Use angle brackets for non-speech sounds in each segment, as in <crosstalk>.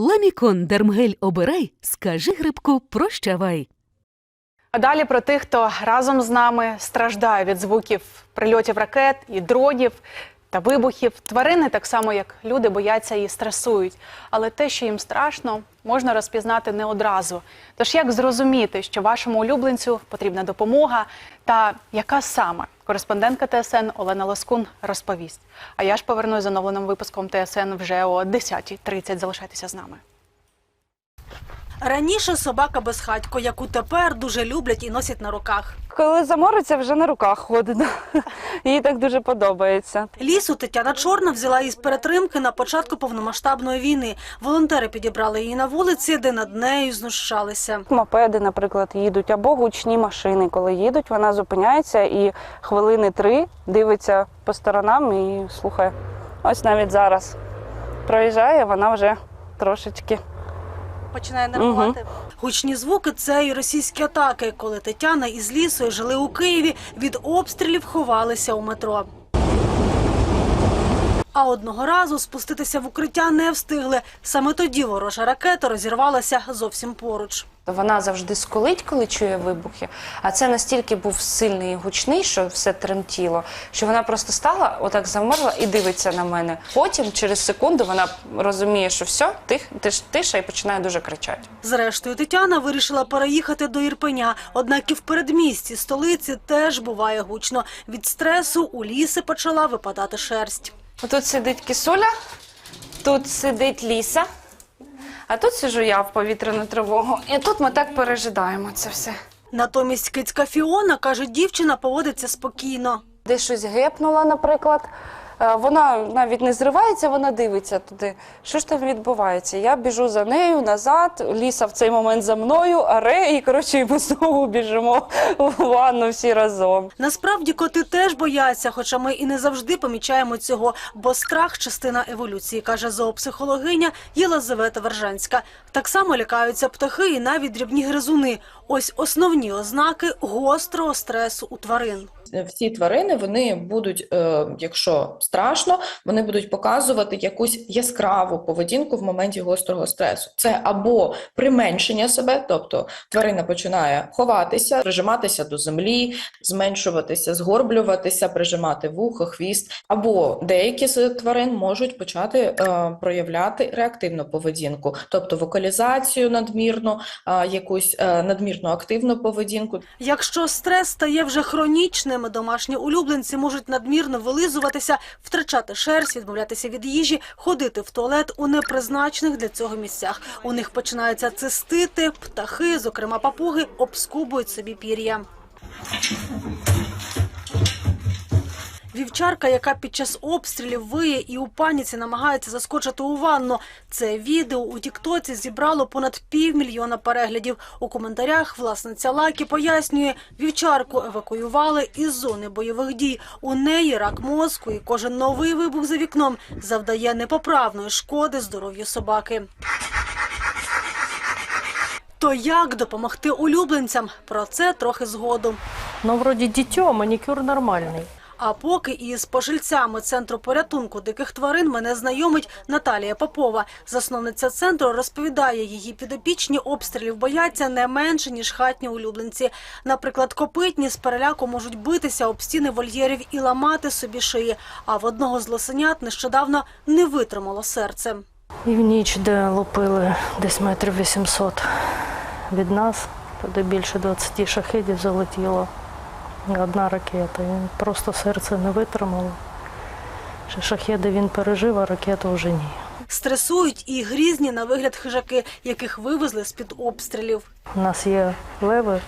Ламікон Дермгель обирай, скажи грибку прощавай. А далі про тих, хто разом з нами страждає від звуків прильотів ракет і дронів та вибухів. Тварини, так само як люди, бояться і стресують. Але те, що їм страшно, можна розпізнати не одразу. Тож як зрозуміти, що вашому улюбленцю потрібна допомога, та яка саме кореспондентка ТСН Олена Лоскун розповість. А я ж повернусь з оновленим випуском ТСН вже о 10.30. Залишайтеся з нами. Раніше собака безхатько, яку тепер дуже люблять і носять на руках. Коли замориться, вже на руках ходить. <laughs> Їй так дуже подобається. Лісу Тетяна Чорна взяла із перетримки на початку повномасштабної війни. Волонтери підібрали її на вулиці, де над нею знущалися. Мопеди, наприклад, їдуть або гучні машини. Коли їдуть, вона зупиняється і хвилини три дивиться по сторонам і слухає. Ось навіть зараз проїжджає, вона вже трошечки. Починає нервувати. Гучні звуки це і російські атаки, коли Тетяна із лісою жили у Києві, від обстрілів ховалися у метро. А одного разу спуститися в укриття не встигли. Саме тоді ворожа ракета розірвалася зовсім поруч. Вона завжди сколить, коли чує вибухи. А це настільки був сильний і гучний, що все тремтіло, що вона просто стала, отак замерла і дивиться на мене. Потім, через секунду, вона розуміє, що все, тих, тиш, тиша і починає дуже кричати. Зрештою, Тетяна вирішила переїхати до Ірпеня. Однак і в передмісті столиці теж буває гучно. Від стресу у ліси почала випадати шерсть. Отут сидить кисуля, тут сидить ліса, а тут сижу я в повітряну тривогу. І тут ми так пережидаємо це все. Натомість кицька Фіона, каже, дівчина поводиться спокійно. Десь щось гепнула, наприклад. Е, Вона навіть не зривається, вона дивиться туди. Що ж там відбувається? Я біжу за нею назад, ліса в цей момент за мною, аре, і коротше, і ми знову біжимо в ванну всі разом. Насправді коти теж бояться, хоча ми і не завжди помічаємо цього, бо страх частина еволюції, каже зоопсихологиня Єлизавета Вержанська. Так само лякаються птахи і навіть дрібні гризуни. Ось основні ознаки гострого стресу у тварин. Всі тварини вони будуть, е, якщо страшно, вони будуть показувати якусь яскраву поведінку в моменті гострого стресу. Це або применшення себе, тобто тварина починає ховатися, прижиматися до землі, зменшуватися, згорблюватися, прижимати вухо, хвіст, або деякі з тварин можуть почати е, проявляти реактивну поведінку, тобто вокалізацію надмірну, якусь е, надмірну активну поведінку. Якщо стрес стає вже хронічним, домашні улюбленці можуть надмірно вилизуватися, втрачати шерсть, відмовлятися від їжі, ходити в туалет у непризначених для цього місцях. У них починаються цистити, птахи, зокрема папуги, обскубують собі пір'я. Вівчарка, яка під час обстрілів виє і у паніці намагається заскочити у ванну. Це відео у Тіктоці зібрало понад півмільйона переглядів. У коментарях власниця Лакі пояснює, вівчарку евакуювали із зони бойових дій. У неї рак мозку, і кожен новий вибух за вікном завдає непоправної шкоди здоров'ю собаки. То як допомогти улюбленцям? Про це трохи згодом. Ну, вроде дитё, маникюр нормальный. А поки із пожильцями центру порятунку диких тварин мене знайомить Наталія Попова. Засновниця центру розповідає, її підопічні обстрілів бояться не менше ніж хатні улюбленці. Наприклад, копитні з переляку можуть битися об стіни вольєрів і ламати собі шиї. А в одного з лосенят нещодавно не витримало серце. І в ніч, де лупили десь метрів 800 від нас, туди більше 20 шахедів залетіло. Одна ракета. І просто серце не витримало. Ще шахеди він пережив, а ракету вже ні. Стресують і грізні на вигляд хижаки, яких вивезли з під обстрілів. У нас є леви,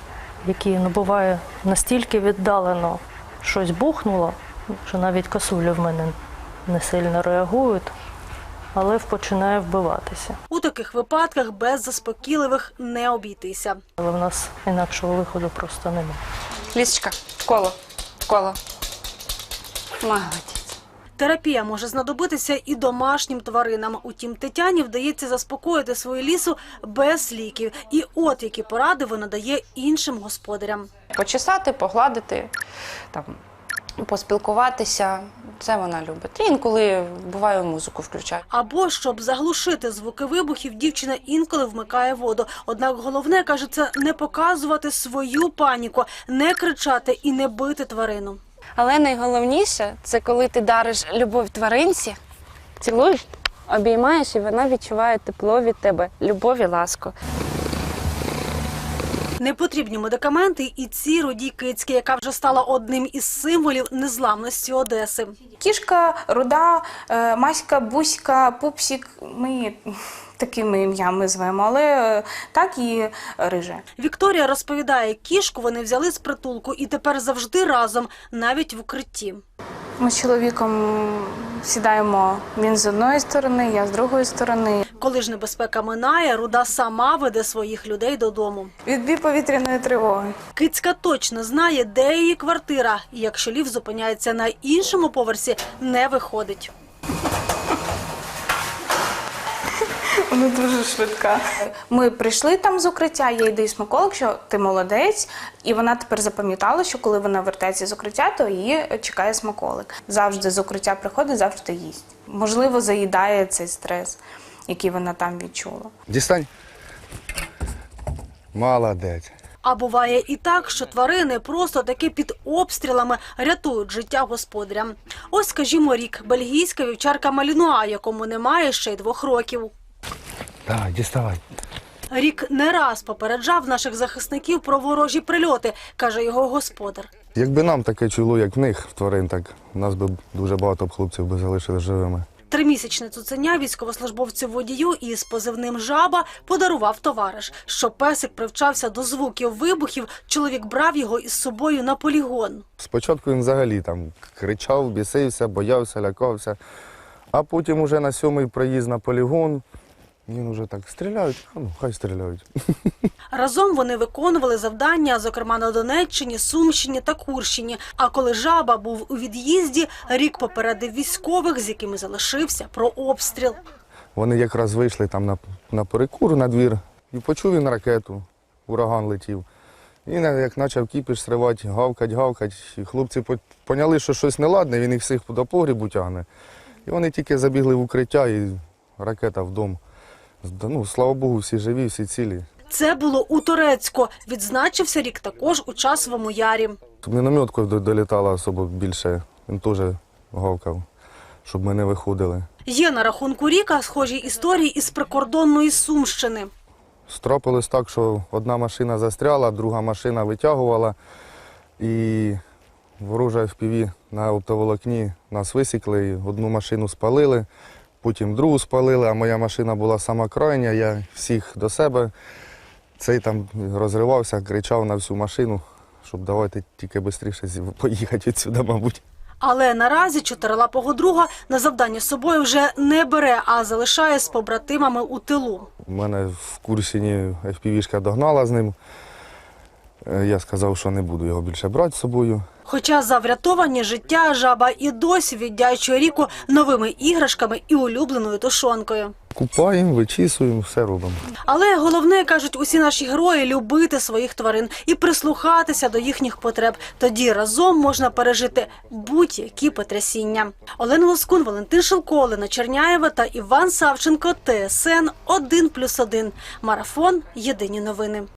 які ну, буває настільки віддалено щось бухнуло, що навіть косулі в мене не сильно реагують, але починає вбиватися. У таких випадках без заспокійливих не обійтися. Але в нас інакшого виходу просто немає. Лісочка, коло, в коло. Молодець. Терапія може знадобитися і домашнім тваринам. Утім, Тетяні вдається заспокоїти свою лісу без ліків. І от які поради вона дає іншим господарям. Почесати, погладити, там, поспілкуватися. Це вона любить. Інколи буває музику включаю. Або щоб заглушити звуки вибухів, дівчина інколи вмикає воду. Однак головне каже, це не показувати свою паніку, не кричати і не бити тварину. Але найголовніше це коли ти дариш любов тваринці, цілуєш, обіймаєш, і вона відчуває тепло від тебе, любов і ласку. Непотрібні медикаменти і ці рудій кицькі, яка вже стала одним із символів незламності Одеси. Кішка, руда, е, маська, буська, пупсік. Ми такими ім'ями звемо, але е, так і риже. Вікторія розповідає, кішку вони взяли з притулку і тепер завжди разом, навіть в укритті. Ми з чоловіком сідаємо він з одної сторони, я з другої сторони. Коли ж небезпека минає, руда сама веде своїх людей додому. Відбій повітряної тривоги. Кицька точно знає, де її квартира, і якщо лів зупиняється на іншому поверсі, не виходить. Вона дуже швидка. Ми прийшли там з укриття, я їй даю смаколик, що ти молодець, і вона тепер запам'ятала, що коли вона вертається з укриття, то її чекає смаколик. Завжди з укриття приходить, завжди їсть. Можливо, заїдає цей стрес, який вона там відчула. Дістань. Молодець. А буває і так, що тварини просто таки під обстрілами рятують життя господарям. Ось, скажімо, рік бельгійська вівчарка Малінуа, якому немає ще й двох років. Давай, діставай. Рік не раз попереджав наших захисників про ворожі прильоти, каже його господар. Якби нам таке чуло, як в них, в тварин, так нас би дуже багато б хлопців би залишили живими. Тримісячне цуценя військовослужбовцю водію із позивним жаба подарував товариш. Щоб песик привчався до звуків вибухів, чоловік брав його із собою на полігон. Спочатку він взагалі там кричав, бісився, боявся, лякався. А потім уже на сьомий проїзд на полігон. Він уже так стріляють, а ну хай стріляють. Разом вони виконували завдання, зокрема на Донеччині, Сумщині та Курщині. А коли жаба був у від'їзді, рік попередив військових, з якими залишився, про обстріл. Вони якраз вийшли там на, на перекур на двір і почув він ракету, ураган летів. І як почав кіпіш сривати, гавкать, гавкать. І хлопці поняли, що щось неладне, він їх всіх до погрібу тягне. І вони тільки забігли в укриття і ракета в дом. Ну, слава Богу, всі живі, всі цілі. Це було у Турецьку. Відзначився рік також у часовому ярі. Мінометкою до- долітала особо більше, він теж гавкав, щоб ми не виходили. Є на рахунку ріка схожі історії із прикордонної Сумщини. Стропилось так, що одна машина застряла, друга машина витягувала, і ворожа FPV на оптоволокні нас висікли, одну машину спалили, потім другу спалили, а моя машина була сама крайня, я всіх до себе. Цей там розривався, кричав на всю машину, щоб давайте тільки швидше поїхати відсюди, мабуть. Але наразі чотирилапого друга на завдання з собою вже не бере, а залишає з побратимами у тилу. У мене в Курсіні FPV-шка догнала з ним. Е, Я сказав, що не буду його більше брати з собою. Хоча за врятовані життя жаба і досі віддячує ріку новими іграшками і улюбленою тушонкою. Купаємо, вичісуємо, все робимо. Але головне кажуть усі наші герої любити своїх тварин і прислухатися до їхніх потреб. Тоді разом можна пережити будь-які потрясіння. Олена Лоскун, Валентин Шилко, Олена Черняєва та Іван Савченко. ТСН 1+,1. Марафон. Єдині новини.